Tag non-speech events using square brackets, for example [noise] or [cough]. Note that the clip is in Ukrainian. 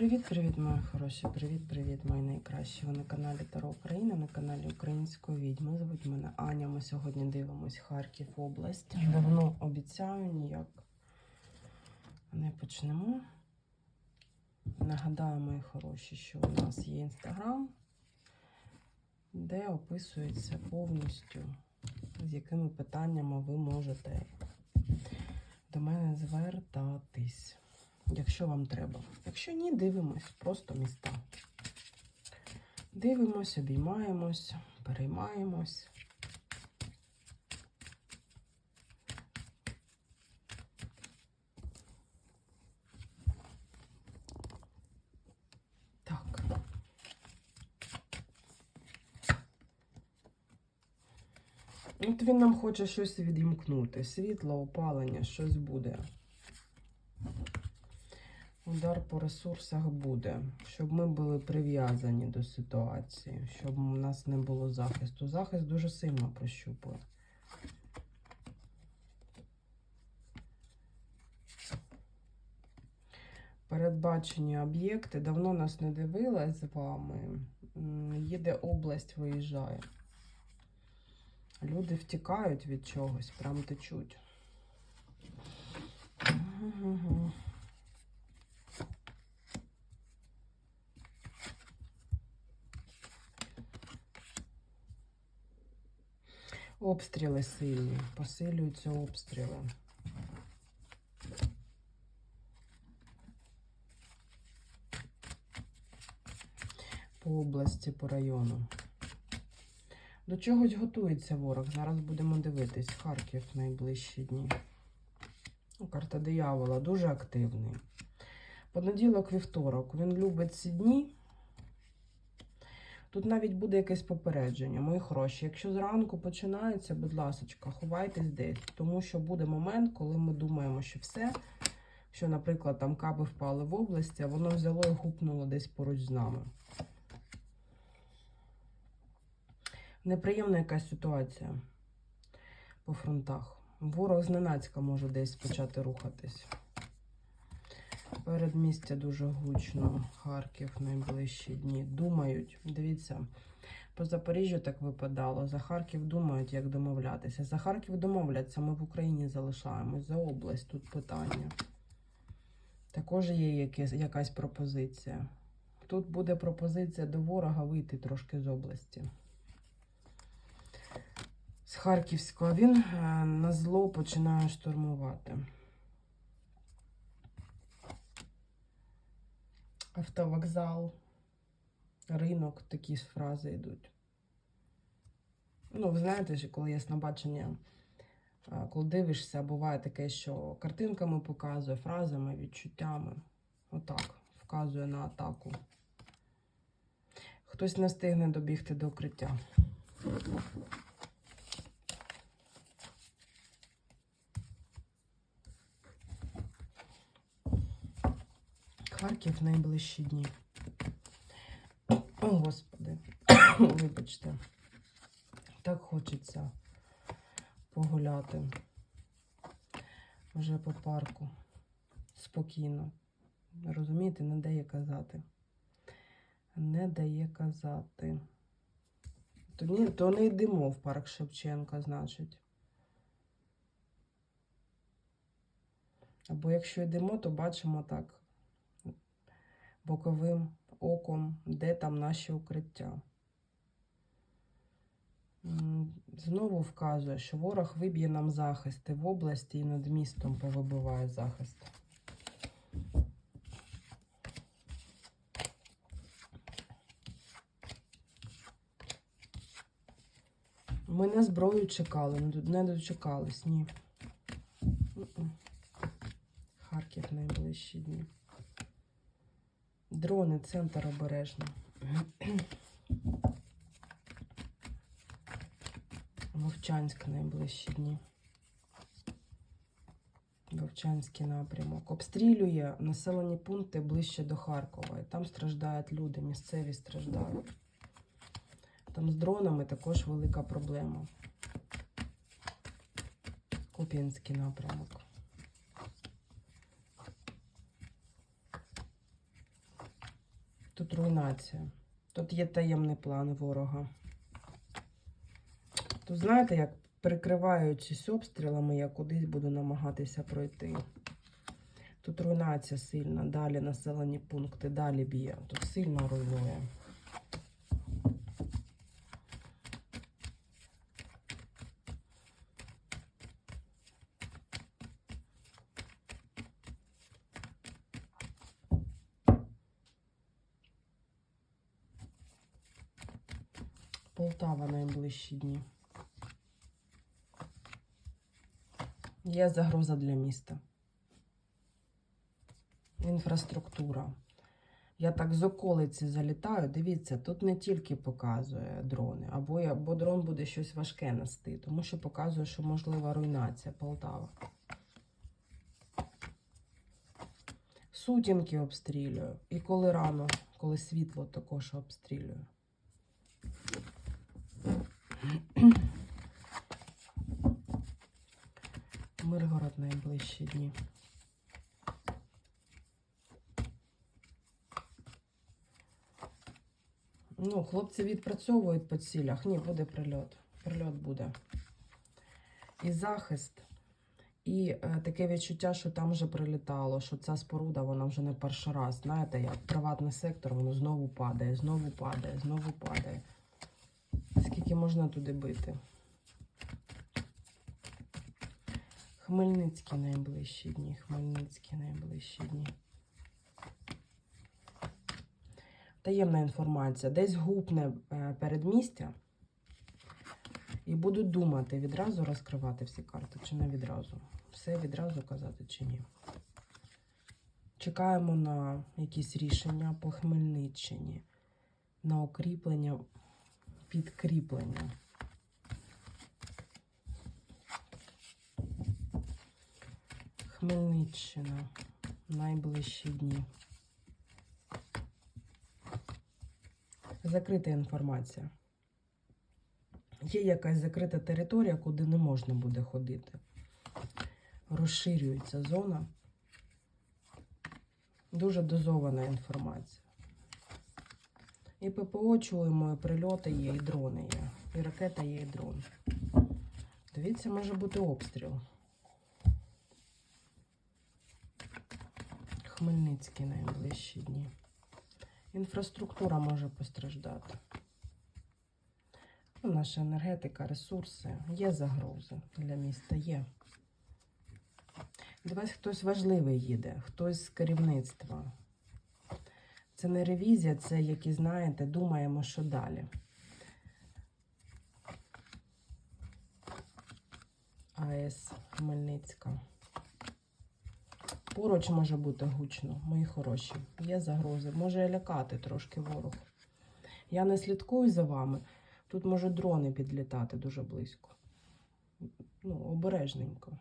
Привіт-привіт, мої хороші! Привіт-привіт, мої найкращі. Ви на каналі Таро Україна, на каналі Української відьми. Звуть мене Аня. Ми сьогодні дивимось Харків область. Давно обіцяю, ніяк не почнемо. Нагадаю, мої хороші, що у нас є інстаграм, де описується повністю, з якими питаннями ви можете до мене звертатись якщо вам треба. Якщо ні, дивимось, просто міста. Дивимось, обіймаємось, переймаємось. Так. От він нам хоче щось відімкнути. Світло, опалення, щось буде. Удар по ресурсах буде, щоб ми були прив'язані до ситуації, щоб у нас не було захисту. Захист дуже сильно прощупує. Передбачені об'єкти. Давно нас не дивилась з вами. Їде область, виїжджає. Люди втікають від чогось, прям течуть. Угу. Обстріли сильні, посилюються обстріли. По області, по району. До чогось готується ворог. Зараз будемо дивитись. Харків в найближчі дні. Ну, Карта диявола дуже активний. Понеділок, вівторок. Він любить ці дні. Тут навіть буде якесь попередження, мої хороші. Якщо зранку починається, будь ласка, ховайтесь десь, тому що буде момент, коли ми думаємо, що все, що, наприклад, там каби впали в області, а воно взяло і гупнуло десь поруч з нами. Неприємна якась ситуація по фронтах. Ворог зненацька може десь почати рухатись. Передмістя дуже гучно, Харків найближчі дні. Думають, дивіться, по Запоріжжю так випадало. За Харків думають, як домовлятися. За Харків домовляться, ми в Україні залишаємось. За область тут питання. Також є якась, якась пропозиція. Тут буде пропозиція до ворога вийти трошки з області. З Харківського він е, на зло починає штурмувати. Автовокзал, ринок, такі фрази йдуть. Ну, ви знаєте, що коли є набачення, коли дивишся, буває таке, що картинками показує, фразами, відчуттями. Отак, вказує на атаку. Хтось не встигне добігти до укриття. Харків найближчі дні. О, Господи, [coughs] вибачте. Так хочеться погуляти. Вже по парку. Спокійно. Розумієте, не дає казати. Не дає казати. То, ні, то не йдемо в парк Шевченка, значить. Або якщо йдемо, то бачимо так боковим оком, де там наші укриття. Знову вказує, що ворог виб'є нам захисти в області і над містом повибиває захист. Ми на зброю чекали, не дочекались, ні. Харків найближчі дні. Дрони, центр обережно. Вовчанськ найближчі дні. Вовчанський напрямок. Обстрілює населені пункти ближче до Харкова. І там страждають люди, місцеві страждають. Там з дронами також велика проблема. Куп'янський напрямок. Тут руйнація. Тут є таємний план ворога. Тут знаєте, як прикриваючись обстрілами, я кудись буду намагатися пройти. Тут руйнація сильна, далі населені пункти, далі б'є. Тут сильно руйнує. Полтава найближчі дні. Є загроза для міста. Інфраструктура. Я так з околиці залітаю. Дивіться, тут не тільки показує дрони, або, я- або дрон буде щось важке нести, тому що показує, що можлива руйнація Полтава. Сутінки обстрілюю. І коли рано, коли світло також обстрілюю. Миргород найближчі дні. Ну, хлопці відпрацьовують по цілях. Ні, буде прильот. Прильот буде. І захист. І е, таке відчуття, що там вже прилітало, що ця споруда, вона вже не перший раз. Знаєте, як приватний сектор, воно знову падає, знову падає, знову падає. Скільки можна туди бити? Хмельницькі найближчі дні. Хмельницькі найближчі дні. Таємна інформація. Десь гупне е, передмістя. І будуть думати, відразу розкривати всі карти, чи не відразу. Все відразу казати чи ні. Чекаємо на якісь рішення по Хмельниччині, на укріплення, підкріплення. Хмельниччина. Найближчі дні. Закрита інформація. Є якась закрита територія, куди не можна буде ходити. Розширюється зона. Дуже дозована інформація. І ППО чуємо, і прильоти є, і дрони є. І ракета є, і дрон. Дивіться, може бути обстріл. Хмельницький найближчі дні. Інфраструктура може постраждати. Ну, наша енергетика, ресурси. Є загрози для міста, є. До хтось важливий їде, хтось з керівництва. Це не ревізія, це, які знаєте, думаємо, що далі. АЕС Хмельницька. Поруч може бути гучно, мої хороші. Є загрози. Може лякати трошки ворог. Я не слідкую за вами. Тут можуть дрони підлітати дуже близько. Ну, обережненько.